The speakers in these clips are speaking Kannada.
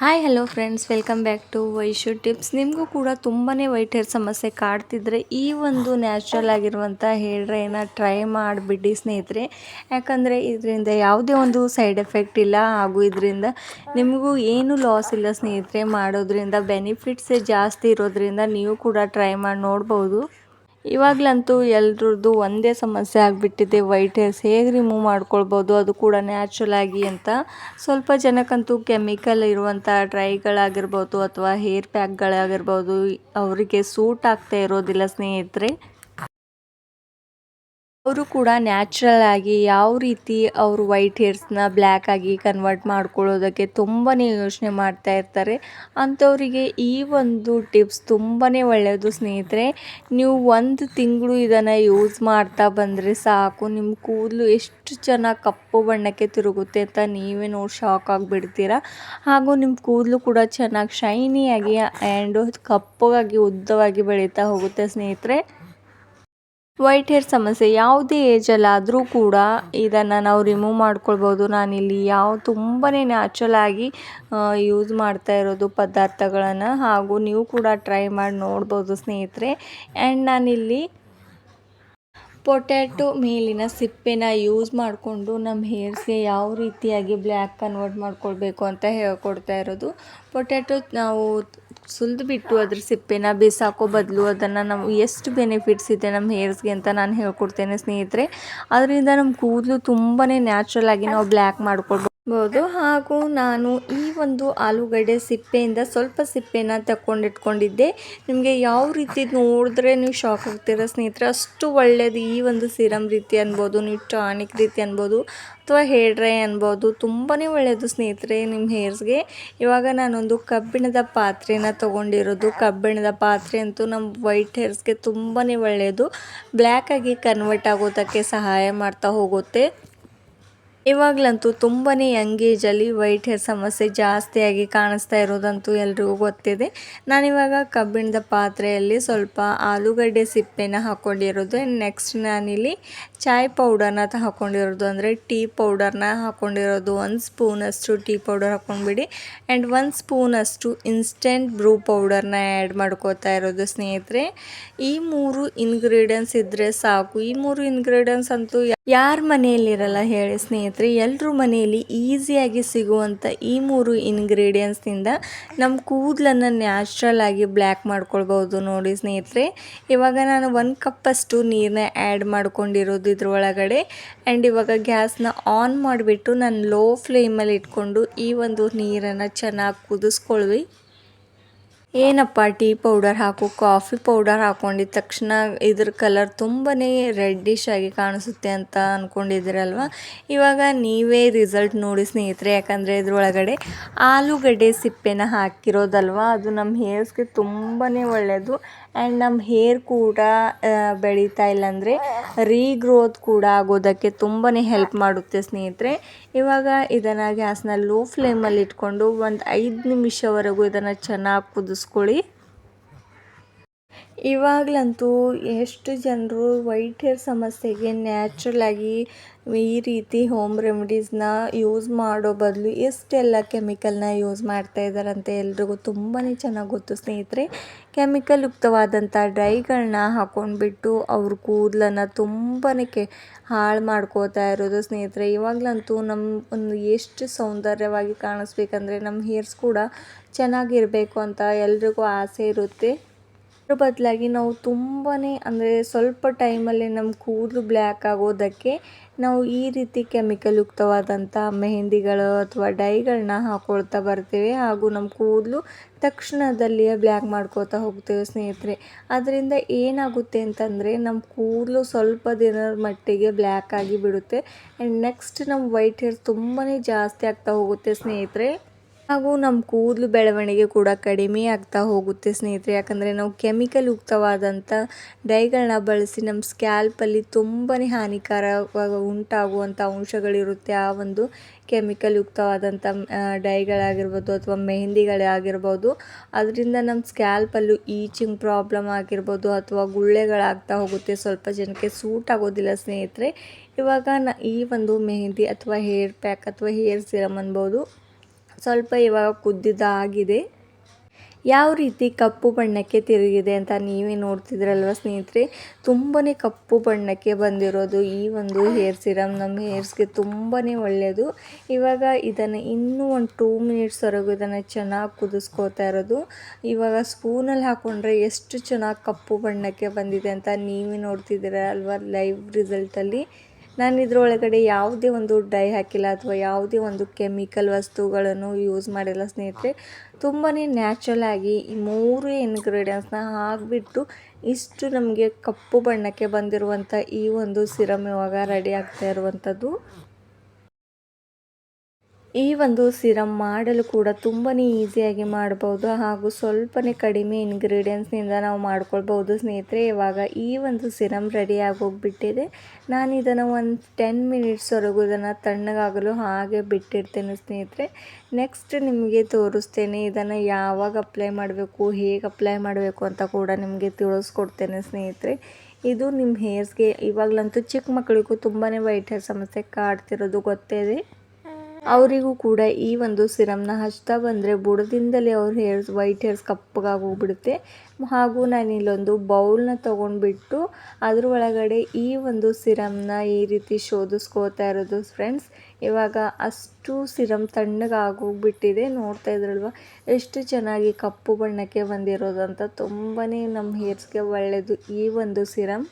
Hi hello friends welcome back to Vaishu tips ನಿಮಗೂ ಕೂಡ ತುಂಬಾ ವೈಟ್ ಹೇರ್ ಸಮಸ್ಯೆ ಕಾಡ್ತಿದ್ರೆ ಈ ಒಂದು ನ್ಯಾಚುರಲ್ ಆಗಿರುವಂಥ ಹೇರ್ ಡ್ರೈನ ಟ್ರೈ ಮಾಡಿಬಿಡಿ ಸ್ನೇಹಿತರೆ. ಯಾಕಂದರೆ ಇದರಿಂದ ಯಾವುದೇ ಒಂದು ಸೈಡ್ ಎಫೆಕ್ಟ್ ಇಲ್ಲ. ಹಾಗೂ ಇದರಿಂದ ನಿಮಗೂ ಏನು ಲಾಸ್ ಇಲ್ಲ ಸ್ನೇಹಿತರೆ. ಮಾಡೋದ್ರಿಂದ ಬೆನಿಫಿಟ್ಸೇ ಜಾಸ್ತಿ ಇರೋದ್ರಿಂದ ನೀವು ಕೂಡ ಟ್ರೈ ಮಾಡಿ ನೋಡ್ಬೋದು. ಇವಾಗಲಂತೂ ಎಲ್ರದ್ದು ಒಂದೇ ಸಮಸ್ಯೆ ಆಗಿಬಿಟ್ಟಿದೆ. ವೈಟ್ ಹೇರ್ಸ್ ಹೇಗೆ ರಿಮೂವ್ ಮಾಡ್ಕೊಳ್ಬೋದು? ಅದು ಕೂಡ ನ್ಯಾಚುರಲ್ ಆಗಿ ಅಂತ. ಸ್ವಲ್ಪ ಜನಕ್ಕಂತೂ ಕೆಮಿಕಲ್ ಇರುವಂಥ ಡ್ರೈಗಳಾಗಿರ್ಬೋದು ಅಥವಾ ಹೇರ್ ಪ್ಯಾಕ್ಗಳಾಗಿರ್ಬೋದು ಅವರಿಗೆ ಸೂಟ್ ಆಗ್ತಾ ಇರೋದಿಲ್ಲ ಸ್ನೇಹಿತರೆ. ಅವರು ಕೂಡ ನ್ಯಾಚುರಲ್ ಆಗಿ ಯಾವ ರೀತಿ ಅವರು ವೈಟ್ ಹೇರ್ಸ್ನ ಬ್ಲ್ಯಾಕ್ ಆಗಿ ಕನ್ವರ್ಟ್ ಮಾಡ್ಕೊಳ್ಳೋದಕ್ಕೆ ತುಂಬಾ ಯೋಚನೆ ಮಾಡ್ತಾ ಇರ್ತಾರೆ. ಅಂಥವರಿಗೆ ಈ ಒಂದು ಟಿಪ್ಸ್ ತುಂಬಾ ಒಳ್ಳೆಯದು ಸ್ನೇಹಿತರೆ. ನೀವು ಒಂದು ತಿಂಗಳು ಇದನ್ನು ಯೂಸ್ ಮಾಡ್ತಾ ಬಂದರೆ ಸಾಕು. ನಿಮ್ಮ ಕೂದಲು ಎಷ್ಟು ಚೆನ್ನಾಗಿ ಕಪ್ಪು ಬಣ್ಣಕ್ಕೆ ತಿರುಗುತ್ತೆ ಅಂತ ನೀವೇ ನೋಡಿ ಶಾಕ್ ಆಗಿಬಿಡ್ತೀರಾ. ಹಾಗೂ ನಿಮ್ಮ ಕೂದಲು ಕೂಡ ಚೆನ್ನಾಗಿ ಶೈನಿಯಾಗಿ ಆ್ಯಂಡ್ ಕಪ್ಪಗಾಗಿ ಉದ್ದವಾಗಿ ಬೆಳೀತಾ ಹೋಗುತ್ತೆ ಸ್ನೇಹಿತರೆ. ವೈಟ್ ಹೇರ್ ಸಮಸ್ಯೆ, ಯಾವುದೇ ಏಜಲ್ಲಾದರೂ ಕೂಡ ಇದನ್ನು ನಾವು ರಿಮೂವ್ ಮಾಡ್ಕೊಳ್ಬೋದು. ನಾನಿಲ್ಲಿ ಯಾವ ತುಂಬಾ ನ್ಯಾಚುರಲ್ ಆಗಿ ಯೂಸ್ ಮಾಡ್ತಾ ಇರೋದು ಪದಾರ್ಥಗಳನ್ನು. ಹಾಗೂ ನೀವು ಕೂಡ ಟ್ರೈ ಮಾಡಿ ನೋಡ್ಬೋದು ಸ್ನೇಹಿತರೆ. ಆ್ಯಂಡ್ ನಾನಿಲ್ಲಿ ಪೊಟ್ಯಾಟೊ ಮೇಲಿನ ಸಿಪ್ಪೆನ ಯೂಸ್ ಮಾಡಿಕೊಂಡು ನಮ್ಮ ಹೇರ್ಸ್ಗೆ ಯಾವ ರೀತಿಯಾಗಿ ಬ್ಲ್ಯಾಕ್ ಕನ್ವರ್ಟ್ ಮಾಡ್ಕೊಳ್ಬೇಕು ಅಂತ ಹೇಳ್ಕೊಡ್ತಾ ಇರೋದು. ಪೊಟ್ಯಾಟೊ ನಾವು ಸುಲಿದು ಬಿಟ್ಟು ಅದ್ರ ಸಿಪ್ಪೆನ ಬಿಸಾಕೋ ಬದಲು ಅದನ್ನು ನಾವು ಎಷ್ಟು ಬೆನಿಫಿಟ್ಸ್ ಇದೆ ನಮ್ಮ ಹೇರ್ಸ್ಗೆ ಅಂತ ನಾನು ಹೇಳ್ಕೊಡ್ತೇನೆ ಸ್ನೇಹಿತರೆ. ಅದರಿಂದ ನಮ್ಮ ಕೂದಲು ತುಂಬಾ ನ್ಯಾಚುರಲ್ ಆಗಿ ನಾವು ಬ್ಲ್ಯಾಕ್ ಮಾಡ್ಕೊಳ್ಬೋದು. ಬೋದು ಹಾಗೂ ನಾನು ಈ ಒಂದು ಆಲೂಗಡ್ಡೆ ಸಿಪ್ಪೆಯಿಂದ ಸ್ವಲ್ಪ ಸಿಪ್ಪೆನ ತಕೊಂಡಿಟ್ಕೊಂಡಿದ್ದೆ ನಿಮಗೆ ಯಾವ ರೀತಿ ನೋಡಿದ್ರೆ ನೀವು ಶಾಕ್ ಆಗ್ತೀರ ಸ್ನೇಹಿತರೆ? ಅಷ್ಟು ಒಳ್ಳೆಯದು ಈ ಒಂದು ಸಿರಮ್ ರೀತಿ ಅನ್ಬೋದು, ನೀವು ಟಾನಿಕ್ ರೀತಿ ಅನ್ಬೋದು, ಅಥವಾ ಹೇರ್ ಡ್ರೈ ಅನ್ಬೋದು ತುಂಬಾ ಒಳ್ಳೆಯದು ಸ್ನೇಹಿತರೆ ನಿಮ್ಮ ಹೇರ್ಸ್ಗೆ ಇವಾಗ ನಾನೊಂದು ಕಬ್ಬಿಣದ ಪಾತ್ರೆನ ತೊಗೊಂಡಿರೋದು. ಕಬ್ಬಿಣದ ಪಾತ್ರೆ ಅಂತೂ ನಮ್ಮ ವೈಟ್ ಹೇರ್ಸ್ಗೆ ತುಂಬಾ ಒಳ್ಳೆಯದು ಬ್ಲ್ಯಾಕಾಗಿ ಕನ್ವರ್ಟ್ ಆಗೋದಕ್ಕೆ ಸಹಾಯ ಮಾಡ್ತಾ ಹೋಗುತ್ತೆ. ಇವಾಗಲಂತೂ ತುಂಬಾ ಯಂಗ್ ಏಜಲ್ಲಿ ವೈಟ್ ಹೇರ್ ಸಮಸ್ಯೆ ಜಾಸ್ತಿಯಾಗಿ ಕಾಣಿಸ್ತಾ ಇರೋದಂತೂ ಎಲ್ರಿಗೂ ಗೊತ್ತಿದೆ. ನಾನಿವಾಗ ಕಬ್ಬಿಣದ ಪಾತ್ರೆಯಲ್ಲಿ ಸ್ವಲ್ಪ ಆಲೂಗಡ್ಡೆ ಸಿಪ್ಪೆನ ಹಾಕ್ಕೊಂಡಿರೋದು ನೆಕ್ಸ್ಟ್ ನಾನಿಲ್ಲಿ ಚಾಯ್ ಪೌಡರ್ನ ಹಾಕ್ಕೊಂಡಿರೋದು ಅಂದರೆ ಟೀ ಪೌಡರ್ನ ಹಾಕ್ಕೊಂಡಿರೋದು ಒಂದು ಸ್ಪೂನಷ್ಟು ಟೀ ಪೌಡರ್ ಹಾಕ್ಕೊಂಡ್ಬಿಡಿ ಆ್ಯಂಡ್ ಒಂದು ಸ್ಪೂನಷ್ಟು ಇನ್ಸ್ಟೆಂಟ್ ಬ್ರೂ ಪೌಡರ್ನ ಆ್ಯಡ್ ಮಾಡ್ಕೋತಾ ಇರೋದು ಸ್ನೇಹಿತರೆ. ಈ ಮೂರು ಇಂಗ್ರೀಡಿಯೆಂಟ್ಸ್ ಇದ್ದರೆ ಸಾಕು. ಈ ಮೂರು ಇಂಗ್ರೀಡಿಯೆಂಟ್ಸ್ ಅಂತೂ ಯಾರ ಮನೆಯಲ್ಲಿರಲ್ಲ ಹೇಳಿ ಸ್ನೇಹಿತರೆ. ಎಲ್ಲರೂ ಮನೆಯಲ್ಲಿ ಈಸಿಯಾಗಿ ಸಿಗುವಂಥ ಈ ಮೂರು ಇಂಗ್ರೀಡಿಯೆಂಟ್ಸ್ನಿಂದ ನಮ್ಮ ಕೂದಲನ್ನು ನ್ಯಾಚುರಲ್ ಆಗಿ ಬ್ಲ್ಯಾಕ್ ಮಾಡ್ಕೊಳ್ಬೋದು ನೋಡಿ ಸ್ನೇಹಿತರೆ. ಇವಾಗ ನಾನು ಒಂದು ಕಪ್ಪಷ್ಟು ನೀರನ್ನ ಆ್ಯಡ್ ಮಾಡ್ಕೊಂಡಿರೋದು ಇದ್ರೊಳಗಡೆ. ಆ್ಯಂಡ್ ಇವಾಗ ಗ್ಯಾಸ್ನ ಆನ್ ಮಾಡಿಬಿಟ್ಟು ನಾನು ಲೋ ಫ್ಲೇಮಲ್ಲಿ ಇಟ್ಕೊಂಡು ಈ ಒಂದು ನೀರನ್ನು ಚೆನ್ನಾಗಿ ಕುದಿಸ್ಕೊಳ್ವಿ ಏನಪ್ಪ ಟೀ ಪೌಡರ್ ಹಾಕು, ಕಾಫಿ ಪೌಡರ್ ಹಾಕ್ಕೊಂಡಿದ್ದ ತಕ್ಷಣ ಇದ್ರ ಕಲರ್ ತುಂಬಾ ರೆಡ್ಡಿಶ್ ಆಗಿ ಕಾಣಿಸುತ್ತೆ ಅಂತ ಅಂದ್ಕೊಂಡಿದ್ದೀರಲ್ವ ಇವಾಗ ನೀವೇ ರಿಸಲ್ಟ್ ನೋಡಿ ಸ್ನೇಹಿತರೆ, ಯಾಕಂದರೆ ಇದ್ರೊಳಗಡೆ ಆಲೂಗಡ್ಡೆ ಸಿಪ್ಪೆನ ಹಾಕಿರೋದಲ್ವ? ಅದು ನಮ್ಮ ಹೇರ್ಸ್ಗೆ ತುಂಬಾ ಒಳ್ಳೆಯದು ಆ್ಯಂಡ್ ನಮ್ಮ ಹೇರ್ ಕೂಡ ಬೆಳೀತಾ ಇಲ್ಲಾಂದರೆ ರೀಗ್ರೋತ್ ಕೂಡ ಆಗೋದಕ್ಕೆ ತುಂಬಾ ಹೆಲ್ಪ್ ಮಾಡುತ್ತೆ ಸ್ನೇಹಿತರೆ. ಇವಾಗ ಇದನ್ನು ಗ್ಯಾಸ್ನ ಲೋ ಫ್ಲೇಮಲ್ಲಿ ಇಟ್ಕೊಂಡು ಒಂದು ಐದು ನಿಮಿಷವರೆಗೂ ಇದನ್ನು ಚೆನ್ನಾಗಿ ಕುದಿಸ್ಕೊಳ್ಳಿ ಇವಾಗಲಂತೂ ಎಷ್ಟು ಜನರು ವೈಟ್ ಹೇರ್ ಸಮಸ್ಯೆಗೆ ನ್ಯಾಚುರಲಾಗಿ ಈ ರೀತಿ ಹೋಮ್ ರೆಮಿಡೀಸ್ನ ಯೂಸ್ ಮಾಡೋ ಬದಲು ಎಷ್ಟೆಲ್ಲ ಕೆಮಿಕಲ್ನ ಯೂಸ್ ಮಾಡ್ತಾ ಇದ್ದಾರಂತೆ ಎಲ್ರಿಗೂ ತುಂಬಾ ಚೆನ್ನಾಗಿ ಗೊತ್ತು ಸ್ನೇಹಿತರೆ. ಕೆಮಿಕಲ್ ಯುಕ್ತವಾದಂಥ ಡ್ರೈಗಳನ್ನ ಹಾಕೊಂಡ್ಬಿಟ್ಟು ಅವ್ರ ಕೂದಲನ್ನು ತುಂಬಾ ಕೆ, ಹಾಳು ಮಾಡ್ಕೋತಾ ಇರೋದು ಸ್ನೇಹಿತರೆ. ಇವಾಗಲಂತೂ ನಮ್ಮ ಒಂದು ಎಷ್ಟು ಸೌಂದರ್ಯವಾಗಿ ಕಾಣಿಸ್ಬೇಕಂದ್ರೆ ನಮ್ಮ ಹೇರ್ಸ್ ಕೂಡ ಚೆನ್ನಾಗಿರಬೇಕು ಅಂತ ಎಲ್ರಿಗೂ ಆಸೆ ಇರುತ್ತೆ. ಅದ್ರ ಬದಲಾಗಿ ನಾವು ತುಂಬಾ ಅಂದರೆ ಸ್ವಲ್ಪ ಟೈಮಲ್ಲಿ ನಮ್ಮ ಕೂದಲು ಬ್ಲ್ಯಾಕ್ ಆಗೋದಕ್ಕೆ ನಾವು ಈ ರೀತಿ ಕೆಮಿಕಲ್ ಯುಕ್ತವಾದಂಥ ಮೆಹಂದಿಗಳು ಅಥವಾ ಡೈಗಳನ್ನ ಹಾಕ್ಕೊಳ್ತಾ ಬರ್ತೀವಿ ಹಾಗೂ ನಮ್ಮ ಕೂದಲು ತಕ್ಷಣದಲ್ಲಿಯೇ ಬ್ಲ್ಯಾಕ್ ಮಾಡ್ಕೋತಾ ಹೋಗ್ತೇವೆ ಸ್ನೇಹಿತರೆ. ಅದರಿಂದ ಏನಾಗುತ್ತೆ ಅಂತಂದರೆ ನಮ್ಮ ಕೂದಲು ಸ್ವಲ್ಪ ದಿನದ ಮಟ್ಟಿಗೆ ಬ್ಲ್ಯಾಕ್ ಆಗಿ ಬಿಡುತ್ತೆ. ಆ್ಯಂಡ್ ನೆಕ್ಸ್ಟ್ ನಮ್ಮ ವೈಟ್ ಹೇರ್ ತುಂಬಾ ಜಾಸ್ತಿ ಆಗ್ತಾ ಹೋಗುತ್ತೆ ಸ್ನೇಹಿತರೆ. ಹಾಗೂ ನಮ್ಮ ಕೂದಲು ಬೆಳವಣಿಗೆ ಕೂಡ ಕಡಿಮೆ ಆಗ್ತಾ ಹೋಗುತ್ತೆ ಸ್ನೇಹಿತರೆ. ಯಾಕಂದರೆ ನಾವು ಕೆಮಿಕಲ್ ಯುಕ್ತವಾದಂಥ ಡೈಗಳನ್ನ ಬಳಸಿ ನಮ್ಮ ಸ್ಕ್ಯಾಲ್ಪಲ್ಲಿ ತುಂಬಾ ಹಾನಿಕಾರವಾಗ ಉಂಟಾಗುವಂಥ ಅಂಶಗಳಿರುತ್ತೆ ಆ ಒಂದು ಕೆಮಿಕಲ್ ಯುಕ್ತವಾದಂಥ ಡೈಗಳಾಗಿರ್ಬೋದು ಅಥವಾ ಮೆಹಂದಿಗಳಾಗಿರ್ಬೋದು ಅದರಿಂದ ನಮ್ಮ ಸ್ಕ್ಯಾಲ್ಪಲ್ಲೂ ಈಚಿಂಗ್ ಪ್ರಾಬ್ಲಮ್ ಆಗಿರ್ಬೋದು ಅಥವಾ ಗುಳ್ಳೆಗಳಾಗ್ತಾ ಹೋಗುತ್ತೆ. ಸ್ವಲ್ಪ ಜನಕ್ಕೆ ಸೂಟ್ ಆಗೋದಿಲ್ಲ ಸ್ನೇಹಿತರೆ. ಇವಾಗ ನ ಈ ಒಂದು ಮೆಹಂದಿ ಅಥವಾ ಹೇರ್ ಪ್ಯಾಕ್ ಅಥವಾ ಹೇರ್ ಸಿರಮ್ ಅನ್ಬೋದು. ಸ್ವಲ್ಪ ಇವಾಗ ಕುದ್ದಿದ್ದಾಗಿದೆ. ಯಾವ ರೀತಿ ಕಪ್ಪು ಬಣ್ಣಕ್ಕೆ ತಿರುಗಿದೆ ಅಂತ ನೀವೇ ನೋಡ್ತಿದ್ರಲ್ವ ಸ್ನೇಹಿತರೆ? ತುಂಬಾ ಕಪ್ಪು ಬಣ್ಣಕ್ಕೆ ಬಂದಿರೋದು ಈ ಒಂದು ಹೇರ್ ಸಿರಮ್. ನಮ್ಮ ಹೇರ್ಸ್ಗೆ ತುಂಬಾ ಒಳ್ಳೆಯದು ಇವಾಗ ಇದನ್ನು ಇನ್ನೂ ಒಂದು ಟೂ ಮಿನಿಟ್ಸ್ವರೆಗೂ ಇದನ್ನು ಚೆನ್ನಾಗಿ ಕುದಿಸ್ಕೋತಾ ಇರೋದು. ಇವಾಗ ಸ್ಪೂನಲ್ಲಿ ಹಾಕ್ಕೊಂಡ್ರೆ ಎಷ್ಟು ಚೆನ್ನಾಗಿ ಕಪ್ಪು ಬಣ್ಣಕ್ಕೆ ಬಂದಿದೆ ಅಂತ ನೀವೇ ನೋಡ್ತಿದ್ದೀರ ಅಲ್ವ ಲೈವ್ ರಿಸಲ್ಟಲ್ಲಿ ನಾನು ಇದರೊಳಗಡೆ ಯಾವುದೇ ಒಂದು ಡೈ ಹಾಕಿಲ್ಲ ಅಥವಾ ಯಾವುದೇ ಒಂದು ಕೆಮಿಕಲ್ ವಸ್ತುಗಳನ್ನು ಯೂಸ್ ಮಾಡಿಲ್ಲ ಸ್ನೇಹಿತರೆ. ತುಂಬಾ ನ್ಯಾಚುರಲ್ ಆಗಿ ಈ ಮೂರು ಇಂಗ್ರೀಡಿಯೆಂಟ್ಸ್ನ ಹಾಕಿಬಿಟ್ಟು ಇಷ್ಟು ನಮಗೆ ಕಪ್ಪು ಬಣ್ಣಕ್ಕೆ ಬಂದಿರುವಂಥ ಈ ಒಂದು ಸಿರಮ್ ಇವಾಗ ರೆಡಿ ಆಗ್ತಾ ಇರುವಂಥದ್ದು. ಈ ಒಂದು ಸಿರಮ್ ಮಾಡಲು ಕೂಡ ತುಂಬಾ ಈಸಿಯಾಗಿ ಮಾಡ್ಬೋದು ಹಾಗೂ ಸ್ವಲ್ಪನೇ ಕಡಿಮೆ ಇನ್ಗ್ರೀಡಿಯೆಂಟ್ಸ್ನಿಂದ ನಾವು ಮಾಡ್ಕೊಳ್ಬೋದು. ಸ್ನೇಹಿತರೆ, ಇವಾಗ ಈ ಒಂದು ಸಿರಮ್ ರೆಡಿ ಆಗೋಗ್ಬಿಟ್ಟಿದೆ. ನಾನು ಇದನ್ನು ಒಂದು ಟೆನ್ ಮಿನಿಟ್ಸ್ವರೆಗೂ ಇದನ್ನು ತಣ್ಣಗಾಗಲು ಹಾಗೆ ಬಿಟ್ಟಿರ್ತೇನೆ ಸ್ನೇಹಿತರೆ. ನೆಕ್ಸ್ಟ್ ನಿಮಗೆ ತೋರಿಸ್ತೇನೆ ಇದನ್ನು ಯಾವಾಗ ಅಪ್ಲೈ ಮಾಡಬೇಕು, ಹೇಗೆ ಅಪ್ಲೈ ಮಾಡಬೇಕು ಅಂತ ಕೂಡ ನಿಮಗೆ ತಿಳಿಸ್ಕೊಡ್ತೇನೆ ಸ್ನೇಹಿತರೆ. ಇದು ನಿಮ್ಮ ಹೇರ್ಸ್ಗೆ ಇವಾಗಲಂತೂ ಚಿಕ್ಕ ಮಕ್ಕಳಿಗೂ ತುಂಬಾ ವೈಟ್ ಹೇರ್ ಸಮಸ್ಯೆ ಕಾಡ್ತಿರೋದು ಗೊತ್ತೇ ಇದೆ. ಅವರಿಗೂ ಕೂಡ ಈ ಒಂದು ಸಿರಮ್ನ ಹಚ್ತಾ ಬಂದರೆ ಬುಡದಿಂದಲೇ ಅವ್ರ ಹೇರ್ಸ್ ವೈಟ್ ಹೇರ್ಸ್ ಕಪ್ಪಗಾಗೋಗ್ಬಿಡುತ್ತೆ. ಹಾಗೂ ನಾನು ಇಲ್ಲೊಂದು ಬೌಲ್ನ ತೊಗೊಂಡ್ಬಿಟ್ಟು ಅದ್ರ ಒಳಗಡೆ ಈ ಒಂದು ಸಿರಮ್ನ ಈ ರೀತಿ ಶೋಧಿಸ್ಕೋತಾ ಇರೋದು ಫ್ರೆಂಡ್ಸ್ ಇವಾಗ ಅಷ್ಟು ಸಿರಮ್ ತಣ್ಣಗಾಗೋಗ್ಬಿಟ್ಟಿದೆ. ನೋಡ್ತಾ ಇದ್ರಲ್ವ? ಎಷ್ಟು ಚೆನ್ನಾಗಿ ಕಪ್ಪು ಬಣ್ಣಕ್ಕೆ ಬಂದಿರೋದು ಅಂತ ತುಂಬಾ ನಮ್ಮ ಹೇರ್ಸ್ಗೆ ಒಳ್ಳೆಯದು ಈ ಒಂದು ಸಿರಮ್.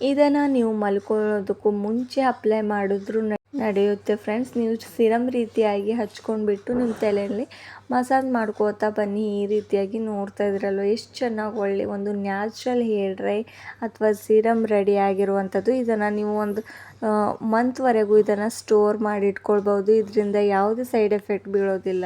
ಇದನ್ನು ನೀವು ಮಲ್ಕೊಳ್ಳೋದಕ್ಕೂ ಮುಂಚೆ ಅಪ್ಲೈ ಮಾಡಿದ್ರು ನಡೆಯುತ್ತೆ ಫ್ರೆಂಡ್ಸ್. ನೀವು ಸಿರಮ್ ರೀತಿಯಾಗಿ ಹಚ್ಕೊಂಡ್ಬಿಟ್ಟು ನಿಮ್ಮ ತಲೆಯಲ್ಲಿ ಮಸಾಜ್ ಮಾಡ್ಕೋತಾ ಬನ್ನಿ. ಈ ರೀತಿಯಾಗಿ ನೋಡ್ತಾ ಇದ್ರಲ್ವ? ಎಷ್ಟು ಚೆನ್ನಾಗಿ ಒಳ್ಳೆ ಒಂದು ನ್ಯಾಚುರಲ್ ಹೇರ್ ಡ್ರೈ ಅಥವಾ ಸಿರಮ್ ರೆಡಿ ಆಗಿರುವಂಥದ್ದು. ಇದನ್ನು ನೀವು ಒಂದು ಮಂತ್ವರೆಗೂ ಇದನ್ನು ಸ್ಟೋರ್ ಮಾಡಿ ಇಟ್ಕೊಳ್ಬೋದು ಇದರಿಂದ ಯಾವುದೇ ಸೈಡ್ ಎಫೆಕ್ಟ್ ಬೀಳೋದಿಲ್ಲ.